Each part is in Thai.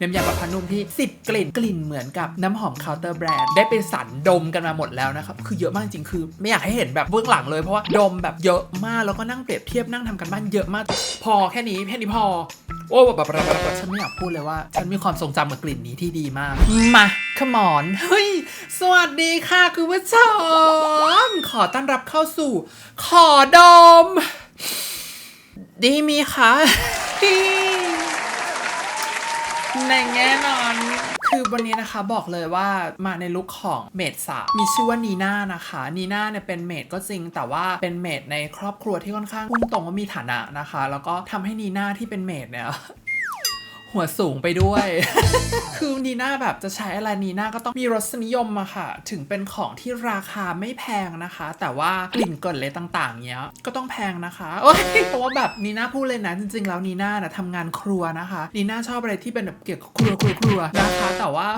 น้ำยาปรับผ้านุ่มที่ 10 กลิ่นกลิ่นเหมือนกับน้ำหอมเคาน์เตอร์แบรนด์ได้ไปสั่นดมกันมาหมดแล้วนะครับคือเยอะมากจริงคือ ไม่อยากให้เห็นแบบเบื้องหลังเลยเพราะว่าดมแบบเยอะมากแล้วก็นั่งเปรียบเทียบนั่งทำกันบ้านเยอะมาก พอแค่นี้แค่นี้พอ โอ้แบบแบบแบบแบบฉันไม่อยากพูดเลยว่า ฉันมีความทรงจำกับกลิ่นนี้ที่ดีมาก มาขมอนเฮ้ยสวัสดีค่ะคุณผู้ชมขอต้อนรับเข้าสู่ ขอดม ดีมีคะ ในแง่นอน คือวันนี้นะคะบอกเลยว่ามาในลุคของเมดสาวมีชื่อว่านีน่านะคะ นีน่าเนี่ยเป็นเมดก็จริง แต่ว่าเป็นเมดในครอบครัวที่ค่อนข้างพุ่งตรงว่ามีฐานะนะคะ แล้วก็ทำให้นีน่าที่เป็นเมดเนี่ย หัวสูงไปด้วย คือนีน่าแบบจะใช้อะไรนีน่าก็ต้องมีรสนิยมอะค่ะ ถึงเป็นของที่ราคาไม่แพงนะคะ แต่ว่ากลิ่นกลิ่นเลยต่าง ๆเนี้ย ก็ต้องแพงนะคะโอ้ยเพราะว่าแบบนีน่าพูดเลยนะจริง ๆ แล้วนีน่าน่ะทำงานครัวนะคะนีน่าชอบอะไรที่เป็นแบบเกี่ยวกับครัวครัวครัวนะคะ แต่ว่า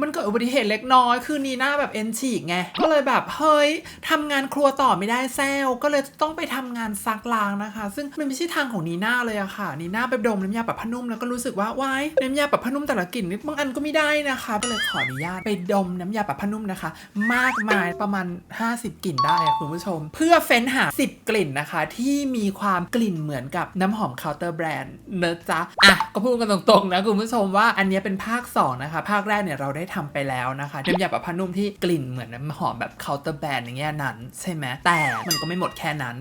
มันเกิดอุบัติเหตุเล็กน้อยคือนีน่าแบบเอ็นฉีกไงก็เลยแบบเฮ้ยทำงานครัวต่อไม่ได้แซวก็เลยต้องไปทำงานซักล้างนะคะ ซึ่งมันไม่ใช่ทางของนีน่าเลยอะค่ะนีน่าไปดมน้ำยาปรับผ้านุ่มแล้วก็รู้สึกว่าวายน้ำยาปรับผ้านุ่มแต่ละกลิ่นนี่บางอันก็ไม่ได้นะคะก็เลยขออนุญาตไปดมน้ำยาปรับผ้านุ่มนะคะ มากมายประมาณ 50 กลิ่นได้คุณผู้ชม เพื่อเฟ้นหา 10 กลิ่นนะคะ ที่มีความกลิ่นเหมือนกับน้ำหอมเคาน์เตอร์แบรนด์เนอะจ๊ะอะก็พูดกันตรงๆนะคุณผู้ชมว่าอันนี้เป็นภาค 2 นะคะ ภาคแรกเนี่ยเราได้ทำไปแล้วนะคะน้ำยาปรับผ้านุ่มที่กลิ่นเหมือนน้ำหอมแบบเคาน์เตอร์แบรนด์อย่างเงี้ยนั้น ใช่ไหมแต่มันก็ไม่หมดแค่นั้น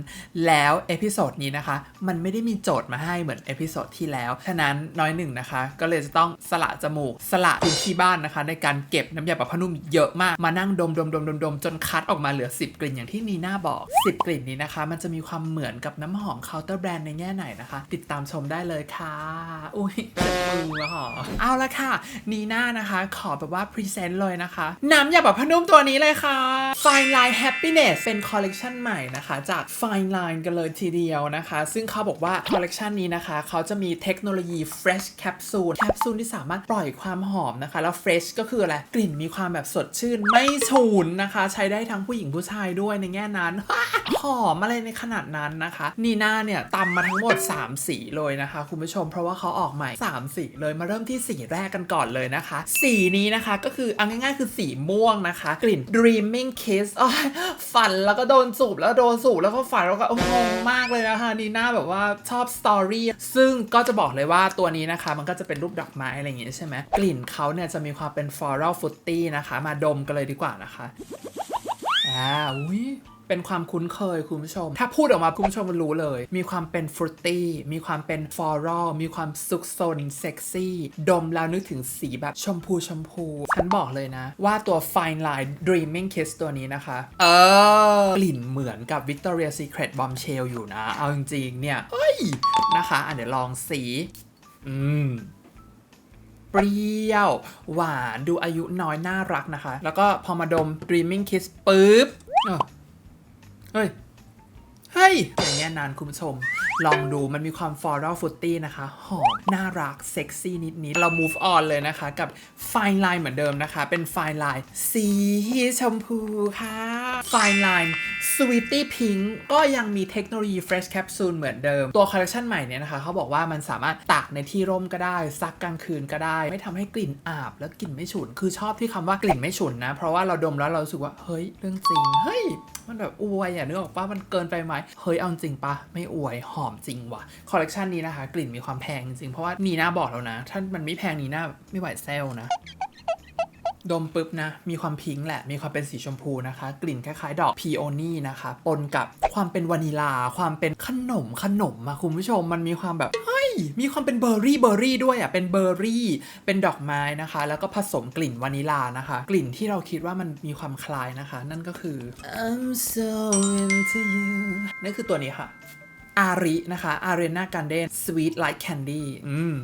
แล้วเอพิโซดนี้นะคะ มันไม่ได้มีโจทย์มาให้เหมือนเอพิโซดที่แล้วฉะนั้นน้อยหนึ่งนะคะ ก็เลยจะต้องสละจมูก สละพื้นที่บ้านนะคะ ในการเก็บน้ำยาปรับผ้านุ่มเยอะมาก มานั่งดมดมดมดมดมจนคัดออกมาเหลือ 10 กลิ่นอย่างที่นีน่าบอก 10 กลิ่นนี้นะคะ มันจะมีความเหมือนกับน้ำหอมเคาน์เตอร์แบรนด์ในแง่ไหนนะคะ ติดตามชมได้เลยค่ะ อุ้ยเจ็บมือหรอเอาละค่ะ นีน่านะคะ ขอแบบว่าพรีเซนต์เลยนะคะ น้ำยาปรับผ้านุ่มตัวนี้เลยค่ะ Fine Line Happiness เป็นคอลเลกชันใหม่นะคะ จาก Fine Line กันเลยทีเดียวนะคะ ซึ่งเขาบอกว่าคอลเลกชันนี้นะคะ เขาจะมีเทคโนโลยี Fresh c a p s u l แคปซูลที่สามารถปล่อยความหอมนะคะ แล้ว Fresh ก็คืออะไร กลิ่นมีความแบบสดชื่น ไม่ฉุนนะคะ ใช้ได้ทั้งผู้หญิงผู้ชายด้วยในแง่นั้น หอมอะไรในขนาดนั้นนะคะ นีน่าเนี่ยตำมาทั้งหมด 3 สีเลยนะคะ คุณผู้ชม เพราะว่าเขาออกใหม่ 3 สีเลย มาเริ่มที่สีแรกกันก่อนเลยนะคะ สีนี้นะคะก็คือเอาง่ายๆ คือสีม่วงนะคะ กลิ่น Dreaming Kiss ฝันแล้วก็โดนสูบแล้วโดนสูบแล้วก็ฝันแล้วก็งงมากเลยนะคะนีน่าแบบว่าชอบสตอรี่ซึ่งก็จะบอกเลยว่าตัวนี้นะคะมันก็จะเป็นรูปดอกไม้อะไรอย่างงี้ใช่ไหมกลิ่นเขาเนี่ยจะมีความเป็น floral fruity นะคะ มาดมกันเลยดีกว่านะคะอ่าอุ้ยเป็นความคุ้นเคยคุณผู้ชม ถ้าพูดออกมาคุณผู้ชมมันรู้เลย มีความเป็นฟรุตตี้ มีความเป็นฟลอรัล มีความซุกซนเซ็กซี่ ดมแล้วนึกถึงสีแบบชมพูชมพู ฉันบอกเลยนะ ว่าตัว Fine Line Dreaming Kiss ตัวนี้นะคะ เออกลิ่นเหมือนกับ Victoria Secret Bombshell อยู่นะ เอาจริงๆเนี่ยเฮ้ย นะคะอะเดี๋ยวลองสี อืมเปรี้ยว หวานดูอายุน้อยน่ารักนะคะ แล้วก็พอมาดม Dreaming Kiss ปุ๊บเฮ้ย อย่างเงี้ยนานคุณผู้ชม ลองดูมันมีความ floral fruity นะคะ หอม น่ารัก เซ็กซี่นิดๆเรา move on เลยนะคะกับ fine line เหมือนเดิมนะคะ เป็น fine line สีชมพูค่ะ fine line sweetie pink ก็ยังมีเทคโนโลยี fresh capsule เหมือนเดิม ตัวคอลเลคชันใหม่เนี่ยนะคะเขาบอกว่ามันสามารถตากในที่ร่มก็ได้ ซักกลางคืนก็ได้ ไม่ทำให้กลิ่นอาบแล้วกลิ่นไม่ฉุน คือชอบที่คำว่ากลิ่นไม่ฉุนนะ เพราะว่าเราดมแล้วเราสึกว่า เฮ้ย เรื่องจริง เฮ้ย มันแบบอวยอะนึกออกปะมันเกินไปไหมเฮ้ยเอาจริงปะไม่อวยหอมจริงว่ะคอลเลกชันนี้นะคะ กลิ่นมีความแพงจริงเพราะว่านีน่าบอกแล้วนะ ถ้ามันไม่แพงนีน่าไม่ไหวเซลนะ ดมปุ๊บนะ มีความพิงค์แหละ มีความเป็นสีชมพูนะคะ กลิ่นคล้ายๆ ดอกพีโอนี่นะคะ ปนกับความเป็นวานิลา ความเป็นขนมขนมอะคุณผู้ชม มันมีความแบบเฮ้ย มีความเป็นเบอร์รี่เบอร์รี่ด้วยอะเป็นเบอร์รี่ เป็นดอกไม้นะคะ แล้วก็ผสมกลิ่นวานิลานะคะ กลิ่นที่เราคิดว่ามันมีความคล้ายนะคะ นั่นก็คือ I'm so into you นั่นคือตัวนี้ค่ะอารินะคะ Arena Garden Sweet Like Candy อืม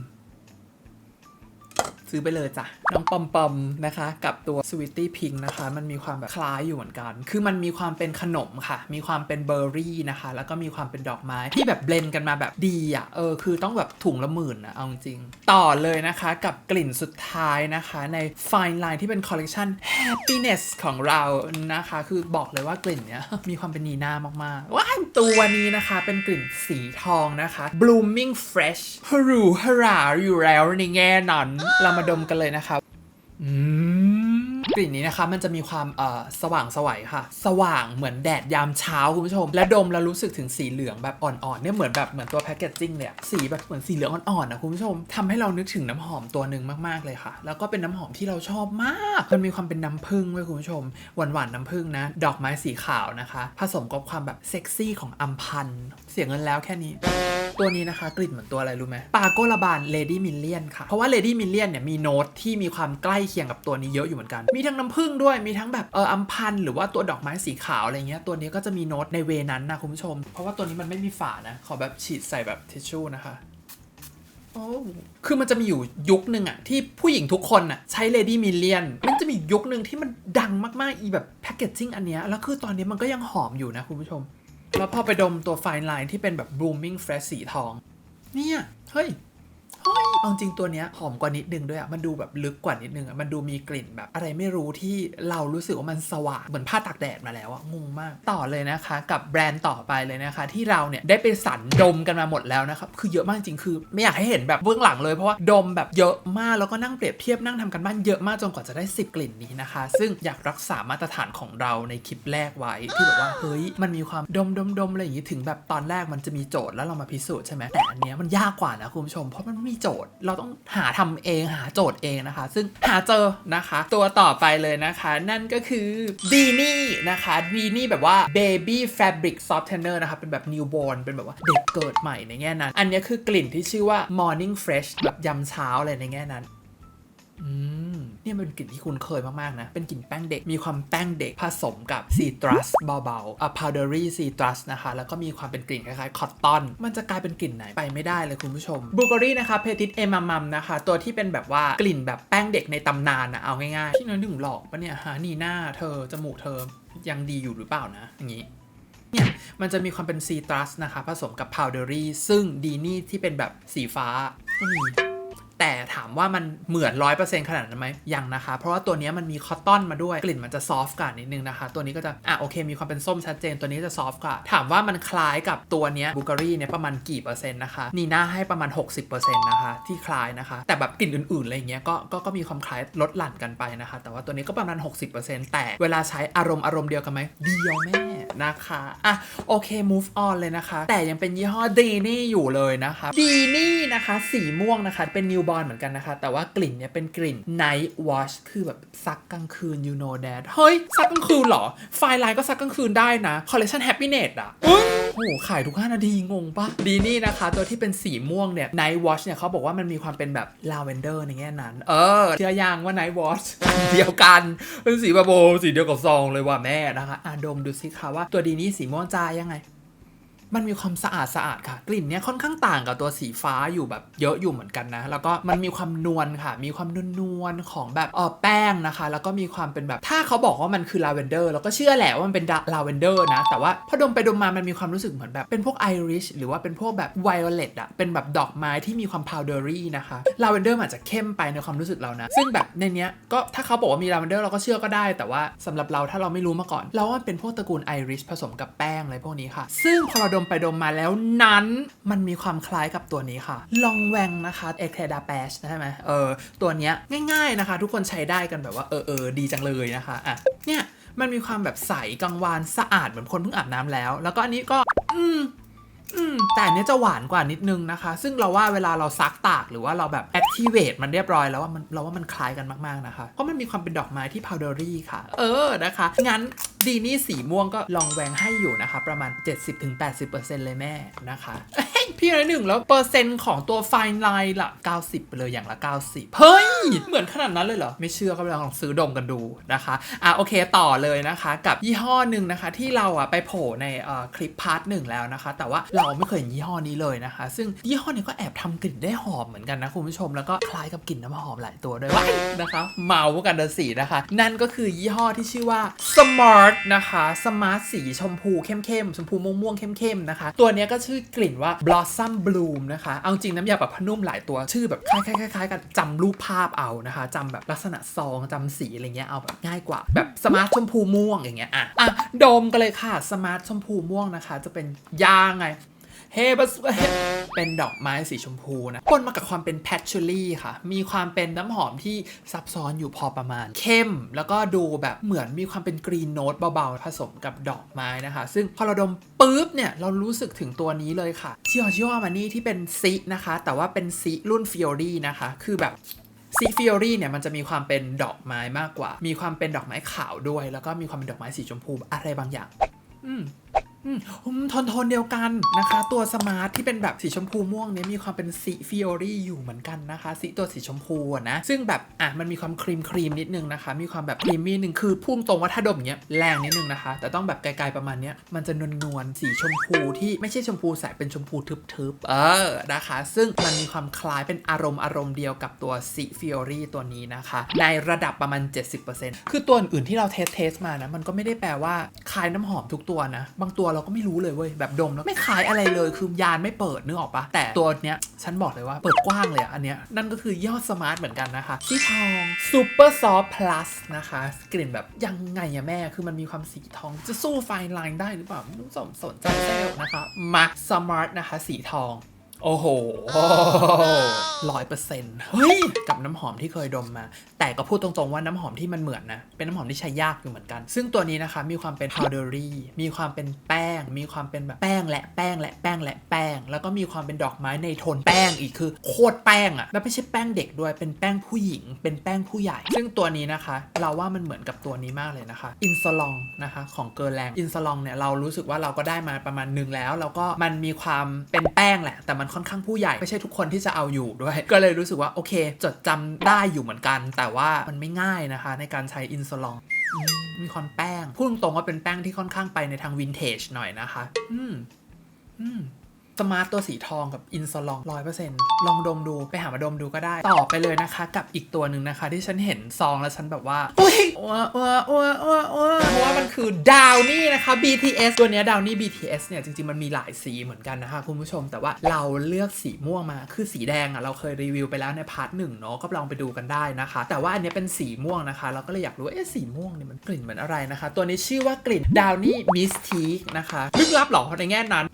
ซื้อไปเลยจ้ะ น้องปอมปอมนะคะ กับตัว Sweetie Pink นะคะ มันมีความแบบคล้ายอยู่เหมือนกัน คือมันมีความเป็นขนมค่ะ มีความเป็นเบอร์รี่นะคะ แล้วก็มีความเป็นดอกไม้ที่แบบเบลนกันมาแบบดีอะ เออ คือต้องแบบถุงละหมื่นนะเอาจริง ต่อเลยนะคะกับกลิ่นสุดท้ายนะคะใน Fine Line ที่เป็นคอลเลกชัน Happiness ของเรานะคะ คือบอกเลยว่ากลิ่นเนี้ยมีความเป็นนีน่ามากๆว้าวตัวนี้นะคะเป็นกลิ่นสีทองนะคะ Blooming Fresh ฮรูฮราอยู่แล้วในแง่นั้นเรามาดมกันเลยนะคะอืม กลิ่นนี้นะคะมันจะมีความเอ่อสว่างสวัยค่ะ สว่างเหมือนแดดยามเช้าคุณผู้ชม และดมแล้วรู้สึกถึงสีเหลืองแบบอ่อนๆเนี่ยเหมือนแบบเหมือนตัวแพคเกจจิ้งเลยอะสีแบบเหมือนสีเหลืองอ่อนๆนะคุณผู้ชมทำให้เรานึกถึงน้ำหอมตัวหนึ่งมากๆเลยค่ะ แล้วก็เป็นน้ำหอมที่เราชอบมากมันมีความเป็นน้ำผึ้งเว้ยคุณผู้ชมหวานๆน้ำผึ้งนะ ดอกไม้สีขาวนะคะ ผสมกับความแบบเซ็กซี่ของอัมพันเสียเงินแล้วแค่นี้ตัวนี้นะคะกลิ่นเหมือนตัวอะไรรู้ไหมปาโกลาบานเลดี้มิลเลียนค่ะ เพราะว่าเลดี้มิลเลียนเนี่ยมีโน้ตที่มีความใกล้เคียงกับตัวนี้เยอะอยู่เหมือนกันมีทั้งน้ำผึ้งด้วยมีทั้งแบบเอออัมพันธ์หรือว่าตัวดอกไม้สีขาวอะไรเงี้ยตัวนี้ก็จะมีโน้ตในเวนั้นนะคุณผู้ชม เพราะว่าตัวนี้มันไม่มีฝานะขอแบบฉีดใส่แบบทิชชู่นะคะโอ้คือมันจะมีอยู่ยุคหนึ่งอะที่ผู้หญิงทุกคนอะใช้ Lady Million มันจะมียุคหนึ่งที่มันดังมากๆ อีแบบแพคเกจจิ้งอันเนี้ยแล้วคือตอนนี้มันก็ยังหอมอยู่นะคุณผู้ชม แล้วพอไปดมตัว Fine Line ที่เป็นแบบ Blooming Fresh สีทอง เนี่ย เฮ้ย เฮ้ยเอาจริงตัวเนี้ยหอมกว่านิดนึงด้วยอะมันดูแบบลึกกว่านิดนึงอะมันดูมีกลิ่นแบบ อะไรไม่รู้ที่เรารู้สึกว่ามันสว่างเหมือนผ้าตากแดดมาแล้วอะงงมาก ต่อเลยนะคะ กับแบรนด์ต่อไปเลยนะคะ ที่เราเนี่ยได้ไปสั่นดมกันมาหมดแล้วนะครับคือเยอะมากจริงคือ ไม่อยากให้เห็นแบบเบื้องหลังเลยเพราะว่าดมแบบเยอะมากแล้วก็นั่งเปรียบเทียบนั่งทำกันบ้านเยอะมากจนกว่าจะได้ 10 กลิ่นนี้นะคะ ซึ่งอยากรักษามาตรฐานของเราในคลิปแรกไว้ที่แบบว่าเฮ้ยมันมีความดมดมดมอะไรอย่างนี้ถึงแบบตอนแรกมันจะมีโจทย์แล้วเรามาพิสูจน์ใช่ไหมแต่อันเนี้ยมันยากกว่านะคุณผู้ชมเพราะมันม่มีโจทย์ เราต้องหาทำเองหาโจทย์เองนะคะ ซึ่งหาเจอนะคะ ตัวต่อไปเลยนะคะ นั่นก็คือดีนี่นะคะดีนี่แบบว่า baby fabric softener นะคะ เป็นแบบ newborn เป็นแบบว่าเด็กเกิดใหม่ในแง่นั้น อันนี้คือกลิ่นที่ชื่อว่า morning fresh แบบยำเช้าอะไรในแง่นั้น อืมเนี่ยเป็นกลิ่นที่คุ้นเคยมาก ๆ นะ เป็นกลิ่นแป้งเด็ก มีความแป้งเด็กผสมกับซีตรัสเบาๆอะ powdery citrus นะคะ แล้วก็มีความเป็นกลิ่นคล้ายๆ คอตตอน มันจะกลายเป็นกลิ่นไหนไปไม่ได้เลยคุณผู้ชมบูเบอรี่นะคะเพติเอมามัมนะคะ ตัวที่เป็นแบบว่ากลิ่นแบบแป้งเด็กในตำนานอะเอาง่ายๆที่น้อยถึงหลอกปะเนี่ยฮะนี่หน้าเธอจมูกเธอยังดีอยู่หรือเปล่านะอย่างนี้เนี่ยมันจะมีความเป็นซีตรัสนะคะ ผสมกับพาวเดอรี่ซึ่งดีนี่ที่เป็นแบบสีฟ้าก็มี แต่ถามว่ามันเหมือน100%ขนาดนั้นไหมยังนะคะ เพราะว่าตัวนี้มันมีคอตตอนมาด้วยกลิ่นมันจะซอฟต์กว่านิดนึงนะคะ ตัวนี้ก็จะอะโอเค มีความเป็นส้มชัดเจนตัวนี้จะซอฟต์กว่าถามว่ามันคล้ายกับตัวนี้บูการีเนี่ยประมาณกี่เปอร์เซ็นต์นะคะนีน่าให้ประมาณ 60%นะคะที่คล้ายนะคะ แต่แบบกลิ่นอื่นๆอะไรเงี้ยก็ก็ก็มีความคล้ายลดหลั่นกันไปนะคะ แต่ว่าตัวนี้ก็ประมาณ 60%แต่เวลาใช้อารมณ์อารมณ์เดียวกันไหมเดียวแม่นะคะอะโอเค move on เลยนะคะ แต่ยังเป็นยี่ห้อดีนี่อยู่เลยนะคะดีนี่นะคะ สีม่วงนะคะเป็น newborn เหมือนกันนะคะ แต่ว่ากลิ่นเนี่ยเป็นกลิ่น night wash คือแบบซักกลางคืน you know that เฮ้ย ซักกลางคืนเหรอ ไฟไลน์ก็ซักกลางคืนได้นะ collection happiness อะโอ้โหขายทุก 5 นาที งงปะดีนี่นะคะ ตัวที่เป็นสีม่วงเนี่ย night wash เนี่ยเขาบอกว่ามันมีความเป็นแบบ lavender ในแง่นั้น เออเชื่อยังว่า night wash เดียวกัน เป็นสีแบบโบสีเดียวกับซองเลยว่ะแม่นะคะ อะดมดูสิคะว่าตัวดีนี่สีม่วงจายังไง มันมีความสะอาดสะอาดค่ะ กลิ่นเนี้ยค่อนข้างต่างกับตัวสีฟ้าอยู่แบบเยอะอยู่เหมือนกันนะ แล้วก็มันมีความนวลค่ะ มีความนวลๆของแบบออแป้งนะคะ แล้วก็มีความเป็นแบบถ้าเขาบอกว่ามันคือลาเวนเดอร์เราก็เชื่อแหละว่ามันเป็นลาเวนเดอร์นะ แต่ว่าพอดมไปดมมามันมีความรู้สึกเหมือนแบบเป็นพวกไอริชหรือว่าเป็นพวกแบบไวโอเลตอะเป็นแบบดอกไม้ที่มีความพาวเดอรี่นะคะลาเวนเดอร์อาจจะเข้มไปในความรู้สึกเรานะ ซึ่งแบบในเนี้ยก็ถ้าเขาบอกว่ามีลาเวนเดอร์เราก็เชื่อก็ได้ แต่ว่าสำหรับเราถ้าเราไม่รู้มาก่อน เราว่าเป็นพวกตระกูลไอริชผสมกับแป้งอะไรพวกนี้ค่ะ ซึ่งพอเราดมไปดมมาแล้วนั้นมันมีความคล้ายกับตัวนี้ค่ะ ลองแวงนะคะเอเคดาแปชใช่ไหมเออตัวเนี้ยง่าย ๆนะคะ ทุกคนใช้ได้กันแบบว่าเออเออดีจังเลยนะคะอะเนี่ยมันมีความแบบใสกังวานสะอาดเหมือนคนเพิ่งอาบน้ำแล้ว แล้วก็อันนี้ก็ อืม อืมแต่อันเนี้ยจะหวานกว่านิดนึงนะคะ ซึ่งเราว่าเวลาเราซักตากหรือว่าเราแบบ activate มันเรียบร้อยแล้วว่ามันเราว่ามันคล้ายกันมากๆนะคะ เพราะมันมีความเป็นดอกไม้ที่ powdery ค่ะ เออนะคะ งั้นดีนี่สีม่วงก็ลองแวงให้อยู่นะคะ ประมาณ 70-80%เลยแม่นะคะยพี่น้อยหนึ่งแล้วเปอร์เซ็นต์ของตัวไฟน์ไลน์ละ90 ไปเลยอย่างละ 90 เฮ้ย เหมือนขนาดนั้นเลยเหรอ ไม่เชื่อก็ไปลองซื้อดมกันดูนะคะอะโอเคต่อเลยนะคะ กับยี่ห้อหนึ่งนะคะ ที่เราอะไปโผล่ในเอ่อคลิปพาร์ทหนึ่งแล้วนะคะ แต่ว่าเราไม่เคยเห็นยี่ห้อนี้เลยนะคะ ซึ่งยี่ห้อนี้ก็แอบทำกลิ่นได้หอมเหมือนกันนะคุณผู้ชม แล้วก็คล้ายกับกลิ่นน้ำหอมหลายตัวด้วยว้านะคะ เมากันเดสีนะคะ นั่นก็คือยี่ห้อที่ชื่อว่า Smart นะคะ Smart สีชมพูเข้มๆ ชมพูม่วงๆเข้มๆนะคะ ตัวนี้ก็ชื่อกลิ่นว่า Blossom Bloom นะคะ เอาจริงน้ำยาปรับผ้านุ่มหลายตัวชื่อแบบคล้ายๆๆกันจำรูปภาพเอานะคะจำแบบลักษณะซองจำสีอะไรเงี้ยเอาแบบง่ายกว่า แบบสมาร์ทชมพูม่วงอย่างเงี้ยอะอะดมกันเลยค่ะสมาร์ทชมพูม่วงนะคะ จะเป็นยาไง เฮบัสเป็นดอกไม้สีชมพูนะปนมากับความเป็นแพชชูรี่ค่ะ มีความเป็นน้ำหอมที่ซับซ้อนอยู่พอประมาณ เข้ม แล้วก็ดูแบบเหมือนมีความเป็นกรีนโน้ตเบาๆ ผสมกับดอกไม้นะคะ ซึ่งพอเราดมปุ๊บเนี่ย เรารู้สึกถึงตัวนี้เลยค่ะชิออชิอมานี่ที่เป็นซินะคะ แต่ว่าเป็นซิรุ่นฟิโอรี่นะคะ คือแบบซีฟิโอรี่เนี่ยมันจะมีความเป็นดอกไม้มากกว่า มีความเป็นดอกไม้ขาวด้วย แล้วก็มีความเป็นดอกไม้สีชมพูอะไรบางอย่าง อืม อืมโทนโทนเดียวกันนะคะ ตัวสมาร์ทที่เป็นแบบสีชมพูม่วงเนี่ยมีความเป็นสีฟิโอรี่อยู่เหมือนกันนะคะ สีตัวสีชมพูนะ ซึ่งแบบอะมันมีความครีมครีมนิดนึงนะคะ มีความแบบครีมมี่นึงคือพุ่งตรงว่าถ้าดมเงี้ยแรงนิดนึงนะคะ แต่ต้องแบบไกลๆประมาณเนี้ยมันจะนวลนวลๆสีชมพูที่ไม่ใช่ชมพูใสเป็นชมพูทึบๆเออนะคะ ซึ่งมันมีความคล้ายเป็นอารมณ์อารมณ์เดียวกับตัวสีฟิโอรี่ตัวนี้นะคะ ในระดับประมาณ 70%คือตัวอื่นที่เราเทสเทสมานะมันก็ไม่ได้แปลว่าคล้ายน้ำหอมทุกตัวนะ บางตัวเราก็ไม่รู้เลยเว้ยแบบดมแล้วไม่คล้ายอะไรเลยคือยานไม่เปิดนึกออกปะแต่ตัวเนี้ยฉันบอกเลยว่าเปิดกว้างเลยอะอันเนี้ยนั่นก็คือยอดสมาร์ทเหมือนกันนะคะสีทอง Super Soft Plus นะคะ กลิ่นแบบยังไงอะแม่คือมันมีความสีทอง จะสู้ไฟน์ไลน์ได้หรือเปล่าไม่รู้สนสนใจแซวนะคะมา Smart นะคะ สีทอง โอ้โหร้อยเปอร์เซ็นต์เฮ้ย กับน้ำหอมที่เคยดมมา แต่ก็พูดตรงๆว่าน้ำหอมที่มันเหมือนนะ เป็นน้ำหอมที่ใช้ยากอยู่เหมือนกัน ซึ่งตัวนี้นะคะ มีความเป็น powdery มีความเป็นแป้ง มีความเป็นแบบแป้งและแป้งและแป้งและแป้ง แล้วก็มีความเป็นดอกไม้ในโทนแป้งอีกคือโคตรแป้งอะแล้วไม่ใช่แป้งเด็กด้วย เป็นแป้งผู้หญิง เป็นแป้งผู้ใหญ่ ซึ่งตัวนี้นะคะ เราว่ามันเหมือนกับตัวนี้มากเลยนะคะ อินซลองนะคะของเกิร์ลแรงอินซลองเนี่ยเรารู้สึกว่าเราก็ได้มาประมาณหนึ่งแล้ว แล้วก็มันมีความเป็นแป้งแหละ แต่มันค่อนข้างผู้ใหญ่ ไม่ใช่ทุกคนที่จะเอาอยู่ด้วย ก็เลยรู้สึกว่าโอเค จดจำได้อยู่เหมือนกัน แต่ว่ามันไม่ง่ายนะคะ ในการใช้อินซลองอืมมีความแป้ง พูดตรงๆว่าเป็นแป้งที่ค่อนข้างไปในทางวินเทจหน่อยนะคะ อืม อืม สมาร์ตตัวสีทองกับอินซลองร้อยเปอร์เซ็นต์ลองดมดูไปหามาดมดูก็ได้ ต่อไปเลยนะคะ กับอีกตัวหนึ่งนะคะ ที่ฉันเห็นซองแล้วฉันแบบว่าอุ้ยอ้วอ้วอ้วอ้วอ้วเพราะว่ามันคือดาวนี่นะคะ BTS ตัวนี้ดาวนี่ BTS เนี่ยจริงๆ มันมีหลายสีเหมือนกันนะคะคุณผู้ชม แต่ว่าเราเลือกสีม่วงมาคือสีแดงอะเราเคยรีวิวไปแล้วในพาร์ทหนึ่งเนาะก็ลองไปดูกันได้นะคะ แต่ว่าอันนี้เป็นสีม่วงนะคะ เราก็เลยอยากรู้เอ๊ะสีม่วงเนี่ยมันกลิ่นเหมือนอะไรนะคะ ตัวนี้ชื่อว่ากลิ่นดาวนี่มิสทีนะคะลึกลับหรอในแง่นั้น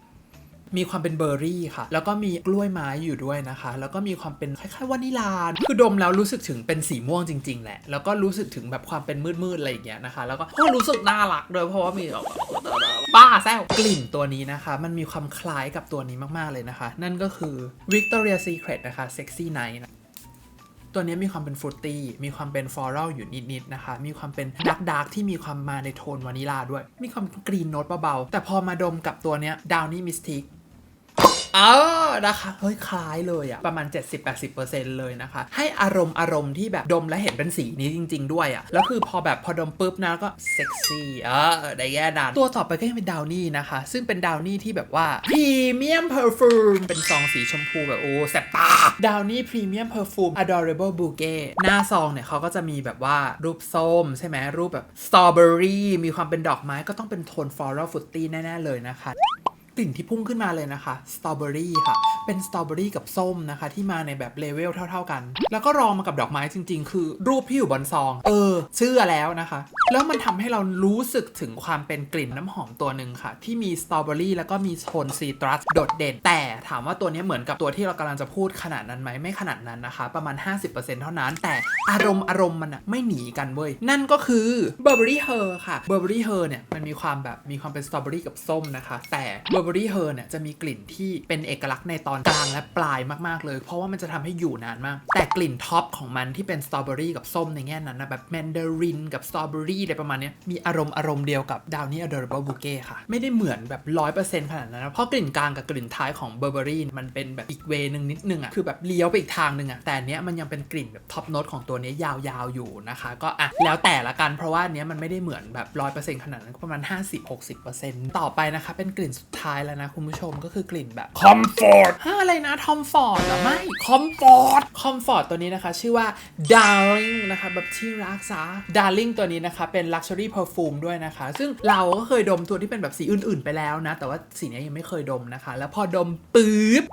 มีความเป็นเบอร์รี่ค่ะ แล้วก็มีกล้วยไม้อยู่ด้วยนะคะ แล้วก็มีความเป็นคล้ายๆวานิลา คือดมแล้วรู้สึกถึงเป็นสีม่วงจริงๆแหละ แล้วก็รู้สึกถึงแบบความเป็นมืดๆอะไรอย่างเงี้ยนะคะ แล้วก็รู้สึกน่ารักด้วยเพราะว่ามีแบบบ้าแซวกลิ่นตัวนี้นะคะ มันมีความคล้ายกับตัวนี้มากๆเลยนะคะ นั่นก็คือ Victoria Secret นะคะ Sexy Night ตัวนี้มีความเป็นฟรุตตี้ มีความเป็นฟลอรัลอยู่นิดๆนะคะ มีความเป็นดักดาร์กที่มีความมาในโทนวานิลาด้วย มีความกรีนโน้ตเบาๆ แต่พอมาดมกับตัวนี้ดาวนี่มิสติก เออนะคะเฮ้ยคล้ายเลยอะประมาณ 70-80%เลยนะคะ ให้อารมณ์อารมณ์ที่แบบดมและเห็นเป็นสีนี้จริง ๆ ด้วยอะแล้วคือพอแบบพอดมปุ๊บนะก็เซ็กซี่เออได้แย่ดันตัวต่อไปก็ยังเป็นดาวนี่นะคะ ซึ่งเป็นดาวนี่ที่แบบว่าพรีเมียมเพอร์ฟูมเป็นซองสีชมพูแบบโอ้แสบตาดาวนี่พรีเมียมเพอร์ฟูม adorable bouquet หน้าซองเนี่ยเขาก็จะมีแบบว่ารูปส้มใช่ไหมรูปแบบสตรอเบอรี่มีความเป็นดอกไม้ก็ต้องเป็นโทนฟลอรัลฟรุตตี้แน่ ๆ เลยนะคะ กลิ่นที่พุ่งขึ้นมาเลยนะคะสตรอเบอรี่ค่ะ เป็นสตรอเบอรี่กับส้มนะคะ ที่มาในแบบเลเวลเท่า ๆกัน แล้วก็รองมากับดอกไม้จริง ๆ คือรูปที่อยู่บนซอง เออ เชื่อแล้วนะคะ แล้วมันทำให้เรารู้สึกถึงความเป็นกลิ่นน้ำหอมตัวหนึ่งค่ะ ที่มีสตรอเบอรี่แล้วก็มีโทนซีตรัสโดดเด่น แต่ถามว่าตัวนี้เหมือนกับตัวที่เรากำลังจะพูดขนาดนั้นไหมไม่ขนาดนั้นนะคะ ประมาณ 50%เท่านั้น แต่อารมณ์อารมณ์มันอะไม่หนีกันเว้ยนั่นก็คือ Burberry Her ค่ะ Burberry Her เนี่ยมันมีความแบบมีความเป็นสตรอเบอรี่กับส้มนะคะ แต่ Burberry Strawberry Her เอรี่เฮอร์เนี่ยจะมีกลิ่นที่เป็นเอกลักษณ์ในตอนกลางและปลายมากๆเลย เพราะว่ามันจะทำให้อยู่นานมาก แต่กลิ่นท็อปของมันที่เป็นสตรอเบอรี่กับส้มในแง่นั้นนะแบบแมนดารินกับสตรอเบอรี่อะไรประมาณนี้มีอารมณ์อารมณ์เดียวกับ Downy Adorable Bouquet ค่ะ ไม่ได้เหมือนแบบ100%ขนาดนั้นนะเพราะกลิ่นกลางกับกลิ่นท้ายของเบอร์เบอรี่มันเป็นแบบอีกเวนึงนิดนึงอะคือแบบเลี้ยวไปอีกทางนึงอะแต่เนี้ยมันยังเป็นกลิ่นแบบท็อปโน้ตของตัวนี้ยาวๆอยู่นะคะก็อะแล้วแต่ละกันเพราะว่าเนี้ยมันไม่ได้เหมือนแบบ100%ขนาดนั้นประมาณ 50-60%ต่อไปนะคะเป็นกลิ่นสุดท้ายแล้วนะคุณผู้ชมก็คือกลิ่นแบบ Comfort ฮะอะไรนะทอมฟอร์ดเหรอไม่คอมฟอร์ดคอมฟอร์ดตัวนี้นะคะ ชื่อว่า Darling นะคะแบบที่รักษา Darling ตัวนี้นะคะ เป็น Luxury Perfume ด้วยนะคะ ซึ่งเราก็เคยดมตัวที่เป็นแบบสีอื่น ๆ ไปแล้วนะ แต่ว่าสีนี้ยังไม่เคยดมนะคะ แล้วพอดมปุ๊บ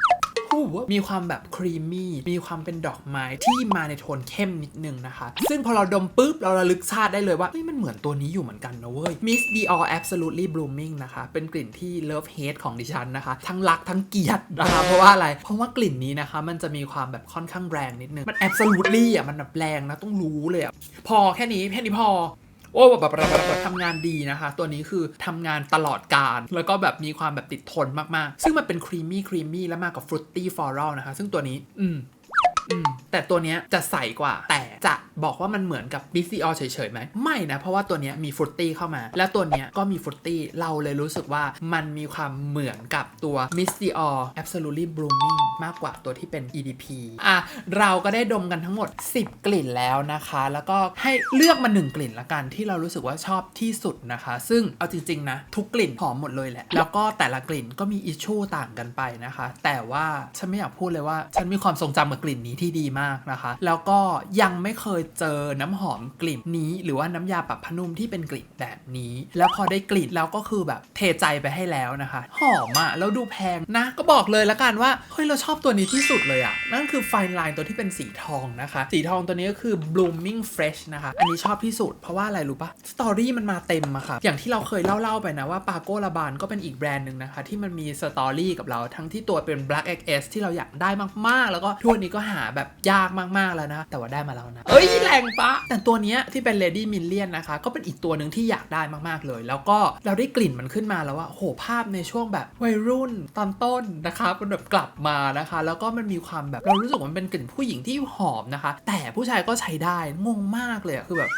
หูมีความแบบครีมมี่มีความเป็นดอกไม้ที่มาในโทนเข้มนิดนึงนะคะ ซึ่งพอเราดมปุ๊บ เราระลึกชาติได้เลยว่าเฮ้ยมันเหมือนตัวนี้อยู่เหมือนกันนะเว้ย Miss Dior Absolutely Blooming นะคะ เป็นกลิ่นที่ Love Hate ของดิฉันนะคะ ทั้งรักทั้งเกลียดนะคะเพราะว่าอะไรเพราะว่ากลิ่นนี้นะคะ มันจะมีความแบบค่อนข้างแรงนิดนึงมัน Absolutely อะมันแบบแรงนะต้องรู้เลยอะพอแค่นี้แค่นี้พอ โอ้แบบแบบแบบทำงานดีนะคะ ตัวนี้คือทำงานตลอดการ แล้วก็แบบมีความแบบติดทนมากๆ ซึ่งมันเป็นครีมมี่ครีมมี่แล้วมากับฟรุตตี้ฟลอรัลนะคะ ซึ่งตัวนี้ อืมอืมแต่ตัวเนี้ยจะใสกว่าแต่จะบอกว่ามันเหมือนกับ b c o เฉยๆไหมไม่นะ เพราะว่าตัวนี้มีฟรุตตี้เข้ามา แล้วตัวนี้ก็มีฟรุตตี้เราเลยรู้สึกว่ามันมีความเหมือนกับตัว Miss Dior Absolutely Blooming มากกว่าตัวที่เป็น EDP อะเราก็ได้ดมกันทั้งหมด 10 กลิ่นแล้วนะคะ แล้วก็ให้เลือกมา 1 กลิ่นละกันที่เรารู้สึกว่าชอบที่สุดนะคะ ซึ่งเอาจริง ๆ นะ ทุกกลิ่นหอมหมดเลยแหละ แล้วก็แต่ละกลิ่นก็มีอิชชูต่างกันไปนะคะ แต่ว่าฉันไม่อยากพูดเลยว่า ฉันมีความทรงจำกับกลิ่นนี้ที่ดีมากนะคะ แล้วก็ยังไไม่เคยเจอน้ำหอมกลิ่นนี้ หรือว่าน้ำยาปรับผ้านุ่มที่เป็นกลิ่นแบบนี้ แล้วพอได้กลิ่นแล้วก็คือแบบเทใจไปให้แล้วนะคะ หอมอะแล้วดูแพงนะ ก็บอกเลยละกันว่าเฮ้ยเราชอบตัวนี้ที่สุดเลยอะนั่นคือไฟน์ไลน์ตัวที่เป็นสีทองนะคะ สีทองตัวนี้ก็คือ blooming fresh นะคะอันนี้ชอบที่สุด เพราะว่าอะไรรู้ปะสตอรี่มันมาเต็มอะค่ะ อย่างที่เราเคยเล่าๆไปนะว่าปาโกลาบานก็เป็นอีกแบรนด์หนึ่งนะคะ ที่มันมีสตอรี่กับเราทั้งที่ตัวเป็น black XS ที่เราอยากได้มากๆ แล้วก็ทุกวันนี้ก็หาแบบยากมากๆแล้วนะ แต่ว่าได้มาแล้วนะ เอ้ยแรงปะ แต่ตัวเนี้ยที่เป็น Lady Million นะคะ ก็เป็นอีกตัวหนึ่งที่อยากได้มากๆเลย แล้วก็เราได้กลิ่นมันขึ้นมาแล้วว่าโหภาพในช่วงแบบวัยรุ่นตอนต้นนะคะมันแบบกลับมานะคะ แล้วก็มันมีความแบบเรารู้สึกว่ามันเป็นกลิ่นผู้หญิงที่หอมนะคะ แต่ผู้ชายก็ใช้ได้งงมากเลยอะคือแบบ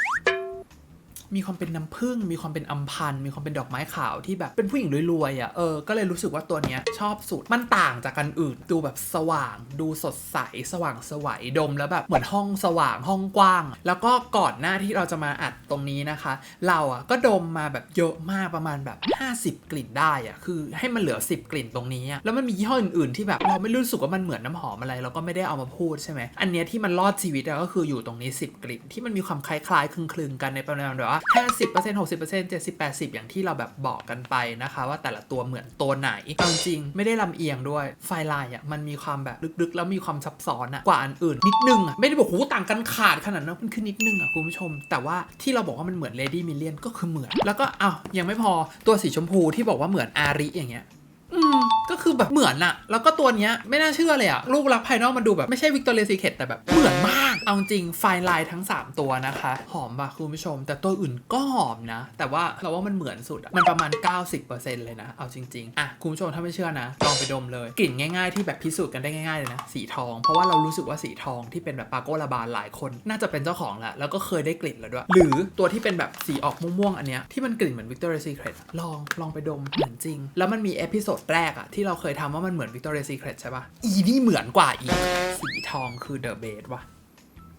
มีความเป็นน้ำผึ้งมีความเป็นอัมพันธ์มีความเป็นดอกไม้ขาวที่แบบเป็นผู้หญิงรวยๆอะเออก็เลยรู้สึกว่าตัวเนี้ยชอบสุดมันต่างจากกันอื่น ดูแบบสว่าง ดูสดใสสว่างสวัยดมแล้วแบบเหมือนห้องสว่างห้องกว้าง แล้วก็ก่อนหน้าที่เราจะมาอัดตรงนี้นะคะ เราอะก็ดมมาแบบเยอะมากประมาณแบบ 50 กลิ่นได้อะคือให้มันเหลือ 10 กลิ่นตรงนี้แล้วมันมียี่ห้ออื่นๆที่แบบเราไม่รู้สึกว่ามันเหมือนน้ำหอมอะไร เราก็ไม่ได้เอามาพูดใช่ไหมอันเนี้ยที่มันรอดชีวิตก็คืออยู่ตรงนี้ 10 กลิ่นที่มันมีความคล้ายๆคลึงๆกันในประมาณแบบว่า50% 60% 70 80 อย่างที่เราแบบบอกกันไปนะคะ ว่าแต่ละตัวเหมือนตัวไหนเอาจริงไม่ได้ลำเอียงด้วยไฟลายอะมันมีความแบบลึกๆ แล้วมีความซับซ้อนอะกว่าอันอื่น นิดนึงอะไม่ได้บอกหูต่างกันขาดขนาดนั้นมันคือนิดนึงอะคุณผู้ชม แต่ว่าที่เราบอกว่ามันเหมือน Lady Million ก็คือเหมือน แล้วก็อ้าวยังไม่พอตัวสีชมพูที่บอกว่าเหมือนอาริอย่างเงี้ย ก็คือแบบเหมือนอะแล้วก็ตัวเนี้ยไม่น่าเชื่อเลยอะรูปลักษภายนอกมันดูแบบไม่ใช่วิกตอเรียซีเคทแต่แบบเหมือนมาก เอาจริงไฟลายทั้ง 3 ตัวนะคะ หอมป่ะคุณผู้ชม แต่ตัวอื่นก็หอมนะ แต่ว่าเราว่ามันเหมือนสุดอะมันประมาณ 90%เลยนะ เอาจริง ๆ อะ คุณผู้ชมถ้าไม่เชื่อนะ ลองไปดมเลย กลิ่นง่ายๆ ที่แบบพิสูจน์กันได้ง่ายๆเลยนะ สีทอง เพราะว่าเรารู้สึกว่าสีทองที่เป็นแบบปาโกลาบานหลายคน น่าจะเป็นเจ้าของแหละแล้วก็เคยได้กลิ่นแล้วด้วย หรือตัวที่เป็นแบบสีออกม่วงๆอันเนี้ยที่มันกลิ่นเหมือน Victoria's Secret อะลองลองไปดมเหมือนจริง แล้วมันมีเอพิโซดแรรกอะที่เราเคยทำว่ามันเหมือน Victoria's Secret ใช่ปะอีนี่เหมือนกว่าอีก สีทองคือ The Best ว่ะ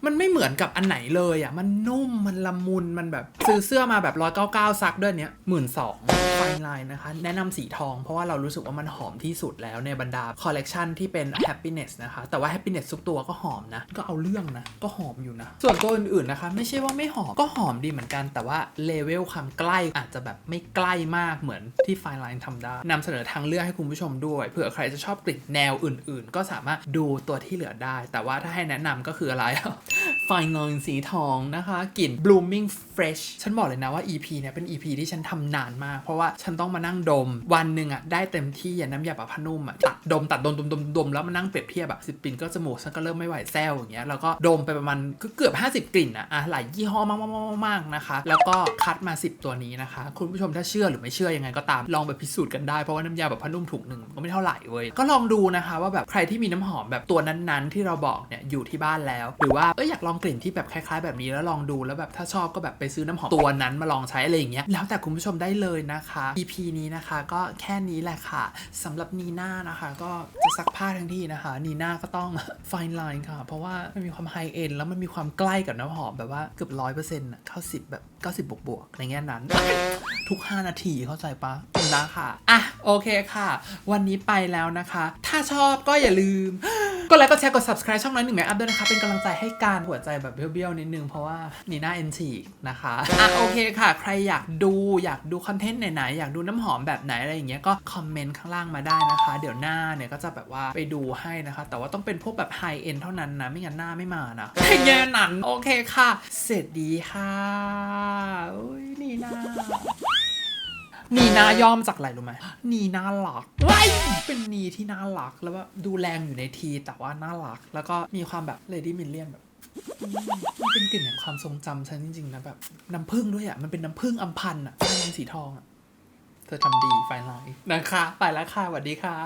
มันไม่เหมือนกับอันไหนเลยอะ มันนุ่ม มันละมุน มันแบบ ซื้อเสื้อมาแบบ199ซักด้วยเนี้ยหมื่นสองไฟไลน์นะคะ แนะนำสีทองเพราะว่าเรารู้สึกว่ามันหอมที่สุดแล้วในบรรดาคอลเลกชันที่เป็น happiness นะคะ แต่ว่า happiness ทุกตัวก็หอมนะ ก็เอาเรื่องนะ ก็หอมอยู่นะ ส่วนตัวอื่นๆนะคะ ไม่ใช่ว่าไม่หอม ก็หอมดีเหมือนกัน แต่ว่าเลเวลความใกล้อาจจะแบบไม่ใกล้มากเหมือนที่ไฟไลน์ทำได้นำเสนอทางเลือกให้คุณผู้ชมด้วยเผื่อใครจะชอบกลิ่นแนวอื่น ๆ ก็สามารถดูตัวที่เหลือได้ แต่ว่าถ้าให้แนะนำก็คืออะไร Fine Line สีทองนะคะ กลิ่น Blooming Fresh ฉันบอกเลยนะว่า EP เนี่ยเป็น EP ที่ฉันทำนานมาก เพราะว่าฉันต้องมานั่งดม วันหนึ่งอะได้เต็มที่อะน้ำยาปะพนุ่มอะตัดดมตัดดมดมดมดมแล้วมานั่งเปรียบเทียบแบบสิบปิ่นก็จมูกฉันก็เริ่มไม่ไหวแซวอย่างเงี้ยแล้วก็ดมไปประมาณก็เกือบ 50 กลิ่นอะอะหลายยี่ห้อมากๆๆๆๆนะคะ แล้วก็คัดมา 10 ตัวนี้นะคะ คุณผู้ชมถ้าเชื่อหรือไม่เชื่อยังไงก็ตามลองไปพิสูจน์กันได้เพราะว่าน้ำยาแบบพนุ่มถุงหนึ่งก็ไม่เท่าไหร่เว้ยก็ลองดูนะคะว่าแบบใครที่มีน้ำหอมแบบตัวนั้นๆ ที่เราบอกเนี่ยอยู่ที่บ้านแล้ว หรือว่าเอออยากลองกลิ่นที่แบบคล้าย ๆ แบบนี้แล้วลองดูแล้วแบบถ้าชอบก็แบบไปซื้อน้ำหอมตัวนั้นมาลองใช้อะไรอย่างเงี้ยแล้วแต่คุณผู้ชมได้เลยนะคะ EP นี้นะคะก็แค่นี้แหละค่ะสำหรับนีน่านะคะ ก็จะซักผ้าทั้งที่นะคะนีน่าก็ต้อง fine line ค่ะ เพราะว่ามันมีความ high end แล้วมันมีความใกล้กับน้ำหอมแบบว่าเกือบร้อยเปอร์เซ็นต์เข้าสิบแบบ90บวกบบวกๆในแง่นั้น ทุก 5 นาทีเข้าใจปะนะค่ะอะโอเคค่ะ วันนี้ไปแล้วนะคะ ถ้าชอบก็อย่าลืม กดไลค์กดแชร์กด subscribe ช่องน้อยหนึ่งแมอัพด้วยนะคะ เป็นกำลังใจให้การหัวใจแบบเบี้ยวๆนิดนึง เพราะว่านี่หน้าเอ็นฉีกนะคะอะโอเคค่ะ ใครอยากดูอยากดูคอนเทนต์ไหนๆอยากดูน้ำหอมแบบไหนอะไรอย่างเงี้ยก็คอมเมนต์ข้างล่างมาได้นะคะ เดี๋ยวหน้าเนี่ยก็จะแบบว่าไปดูให้นะคะ แต่ว่าต้องเป็นพวกแบบไฮเอ็นเท่านั้นนะไม่งั้นหน้าไม่มานะแง่นั้นโอเคค่ะ เสร็จดีค่ะอุ้ยนี่หน้า นีน่าย่อมจากอะไรรู้ไหมนีน่าหลักว้ายเป็นนีที่น่าหลักแล้วแบบดูแรงอยู่ในทีแต่ว่าน่าหลัก แล้วก็มีความแบบเลดี้มิลเลียนแบบเป็นกลิ่นแห่งความทรงจำฉันจริงๆนะแบบน้ำผึ้งด้วยอะมันเป็นน้ำผึ้งอัมพันธ์อะเป็นสีทองอะเธอทำดีไฟไลน์นะคะ ไปแล้วค่ะสวัสดีค่ะ